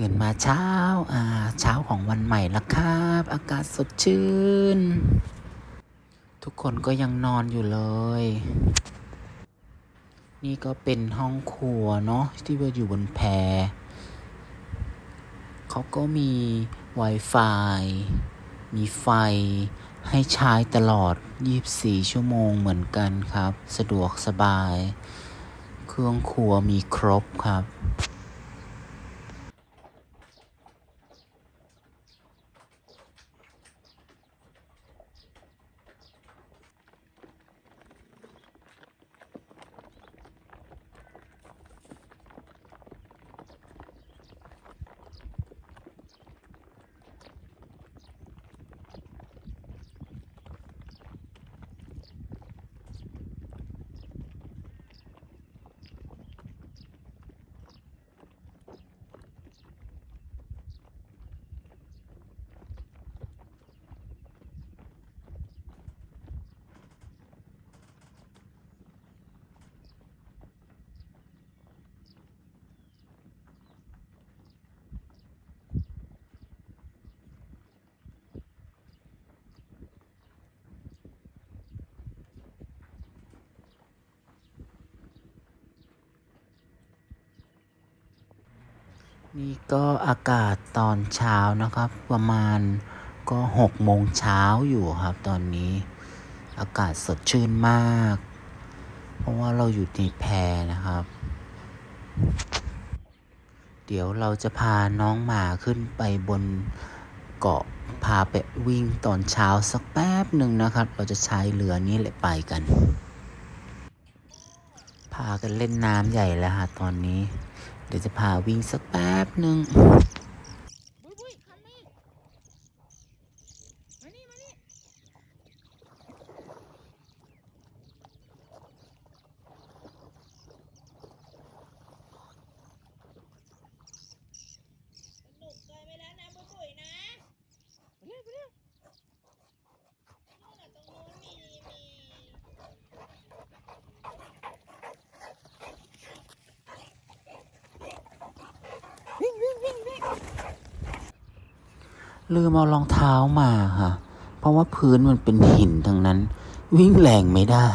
ตื่นมาเช้าอ่าเช้าของวันใหม่ละครับ อากาศสดชื่น ทุกคนก็ยังนอนอยู่เลย นี่ก็เป็นห้องครัวเนาะที่ว่าอยู่บนแพเขาก็มี Wi-Fi มีไฟให้ใช้ตลอด 24 ชั่วโมงเหมือนกันครับ สะดวกสบาย เครื่องครัวมีครบครับ นี่ก็อากาศตอนเช้านะครับ ประมาณก็หกโมงเช้าอยู่ครับ ตอนนี้ อากาศสดชื่นมาก เพราะว่าเราอยู่ในแพนะครับ เดี๋ยวเราจะพาน้องหมาขึ้นไปบนเกาะพาไปวิ่งตอนเช้าสักแป๊บหนึ่งนะครับ เราจะใช้เรือนี้แหละไปกัน พากันเล่นน้ำใหญ่แล้วฮะตอนนี้ เดี๋ยวจะพาวิ่งสักแป๊บหนึ่ง บุ้ยบุ้ยคันนี้มานี่ มานี่ หนุกเกินไปแล้วนะบุ๋ยๆนะ ไปเร็วไปเร็ว นู่นน่ะตรงนู้นมีมี วิ่งวิ่งวิ่งวิ่ง ลืมเอารองเท้ามาค่ะ เพราะว่าพื้นมันเป็นหินทั้งนั้น วิ่งแรงไม่ได้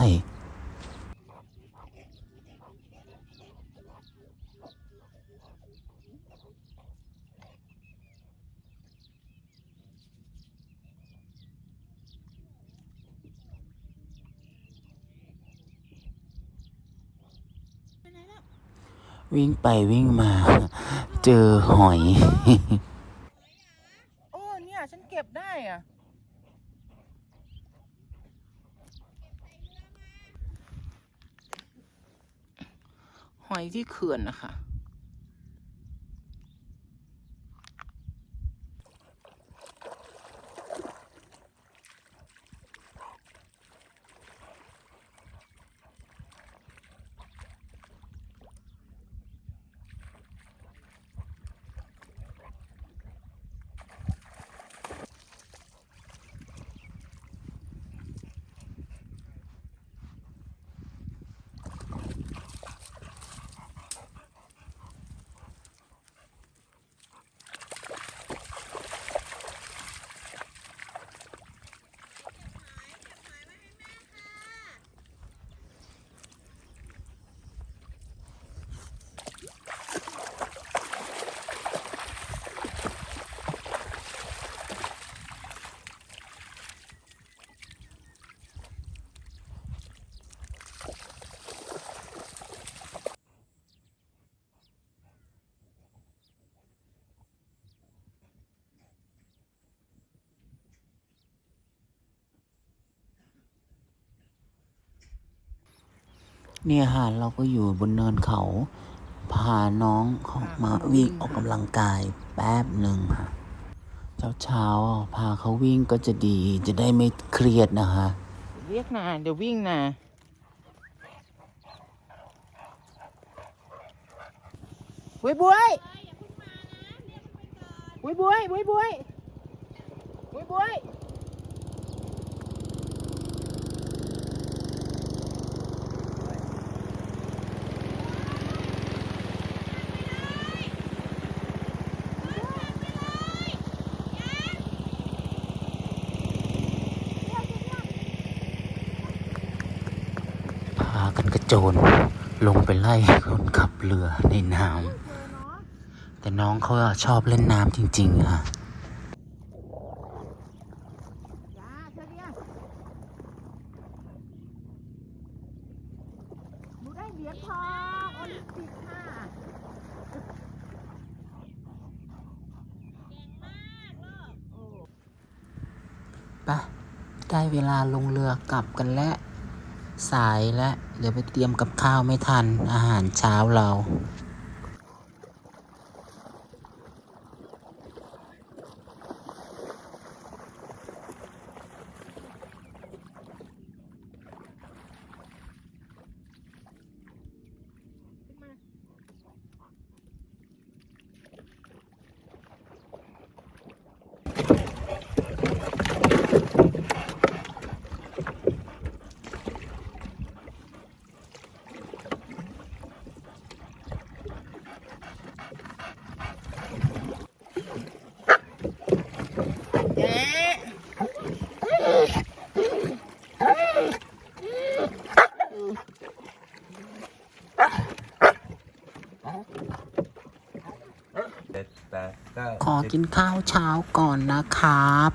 วิ่งไปวิ่งมา เจอหอย โอ้เนี่ย ฉันเก็บได้อะ หอยที่เขื่อนนะคะ เนี่ยค่ะเราก็อยู่บนเนินเขา พาน้องเขามาวิ่งออกกำลังกายแป๊บหนึ่งค่ะเช้าเช้าๆพาเขาวิ่งก็จะดีจะได้ไม่เครียดนะคะเรียกนาเดี๋ยววิ่งนาบุ้ยบุ้ยบุ้ยบุ้ยบุ้ยบุ้ยบุ้ยบุ้ย โจนลงไปไล่คนขับเรือในน้ำแต่น้องเขาชอบเล่นน้ำจริง ๆ ค่ะจ้าเธอเนี่ยหนูได้เหรียญทองโอลิมปิกค่ะไปะได้เวลาลงเรือกลับกันแล้ว สายแล้ว เดี๋ยวไปเตรียมกับข้าวไม่ทันอาหารเช้าเรา ขอกินข้าวเช้าก่อนนะครับ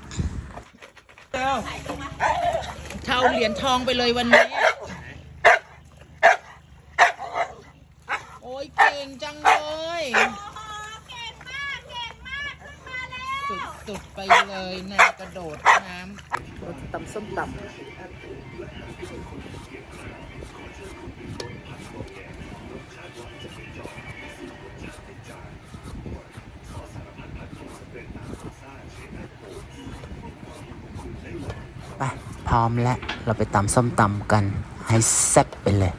เช่าเหรียญทองไปเลยวันนี้ โอ้ยเก่งจังเลยเก่งมากเก่งมากขึ้นมาแล้วสุดสุดไปเลยนายกระโดดน้ำเราจะตำส้มตำ ร้อมแล้ว เราไปตำส้มตำกัน ให้แซ่บไปเลย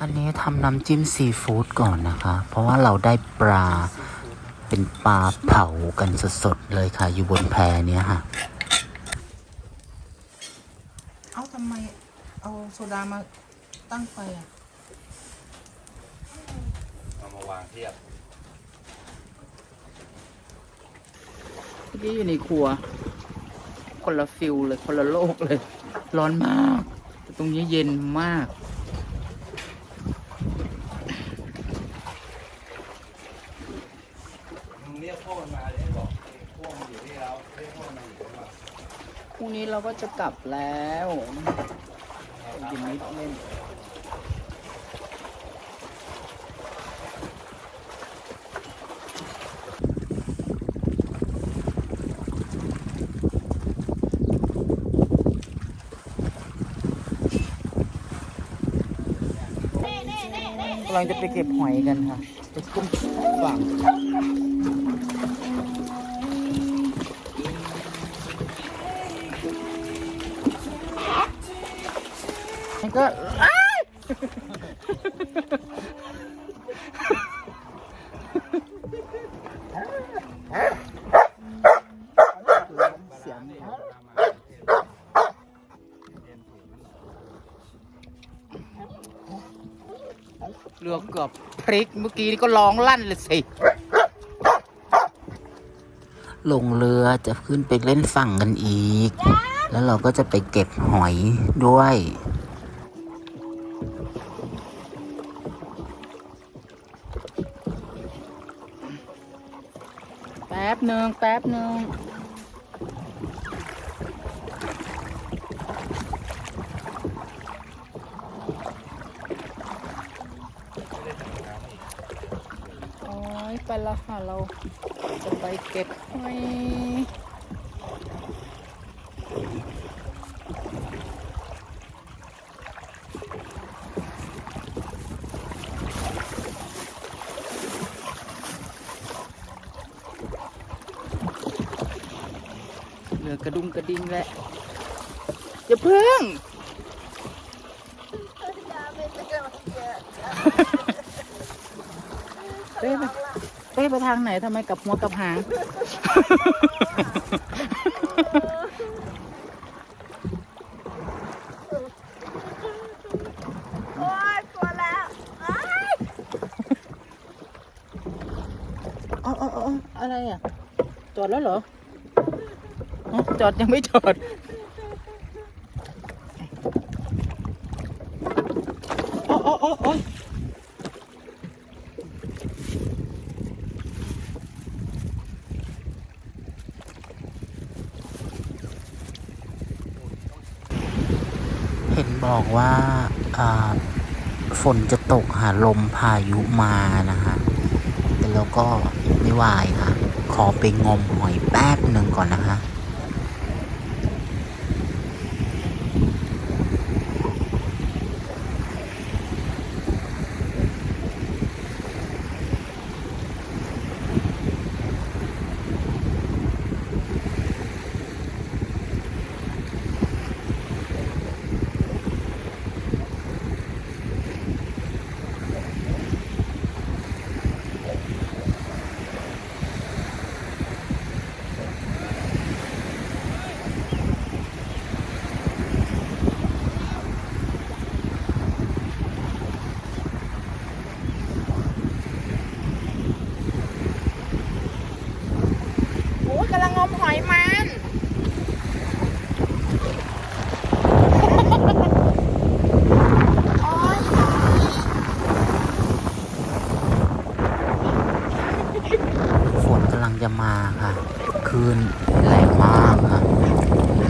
อันนี้ทำน้ำจิ้มซีฟู้ดก่อนนะคะ เพราะว่าเราได้ปลาเป็นปลาเผากันสดๆเลยค่ะ อยู่บนแพเนี้ยค่ะเอ้าทำไมเอาโซดามาตั้งไฟอะเอามาวางเทียบเมื่อกี้อยู่ในครัว คนละฟิลเลยคนละโลกเลย ร้อนมากแต่ตรงนี้เย็นมาก มึงเรียกพ่อมันมาเลยให้บอกพ่อมันอยู่ที่เราเรียกพ่อมันมาอยู่ที่เราพรุ่งนี้เราก็จะกลับแล้วยินนิดเล่น ลังจะไปเก็บหอยกันค่ะไปขึ้นฝั่งมันก็อ้ายเสียงเรือเกือบพลิกเมื่อกี้นี่ก็ร้องลั่นเลยสิ ลงเรือจะขึ้นไปเล่นฝั่งกันอีก แล้วเราก็จะไปเก็บหอยด้วย แป๊บหนึ่งแป๊บหนึ่งโอ้ย ไปแล้วค่ะ เราจะไปเก็บหอยเหลือกระดุมกระดิ่งแหละอย่าเพิ่งเป้ไปเป้ ไปทางไหนทำไมกลับหัวกลับหาง โอ้ยกลัวแล้วอ้ายอ๋ออ๋ออ๋ออะไรอะ จอดแล้วเหรออ๋อจอดยังไม่จอด โอ้โอ้โอ้ บอกว่าฝนจะตกหาลมพายุมานะฮะแต่แล้วก็ไม่ไหวค่ะ ขอไปงมหอยแป๊บหนึ่งก่อนนะคะ โอ้ยกำลังงมหอยมันโอ้ย ฝนกำลังจะมาค่ะ คลื่นแรงมากค่ะ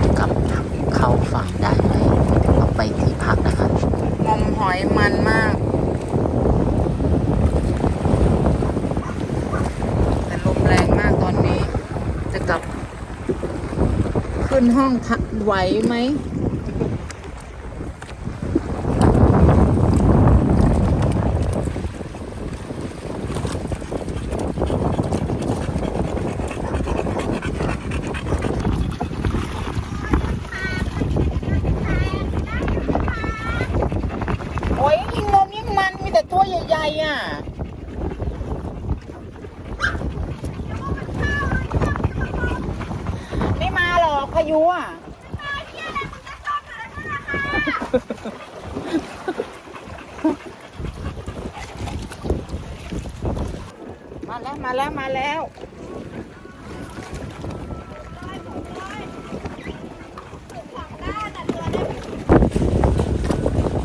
จะกลับเข้าฝั่งได้ไหมเราไปที่พักนะคะ งมหอยมันมาก แต่ลมแรงมากตอนนี้ จะกลับ ขึ้น ห้องทะไหวไหมโอ้ยยิงงมยิ่งมันมีแต่ตัวใหญ่ๆอะ ไม่มาหรอกพายุอะมาแล้วมาแล้วมาแล้ว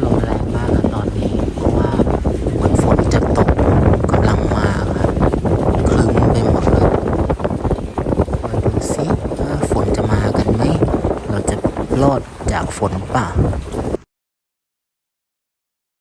ลมแรงมากค่ะตอนนี้ เพราะว่าเหมือนฝนจะตกกำลังมาค่ะคลึ้มไปหมดเลย คอยดู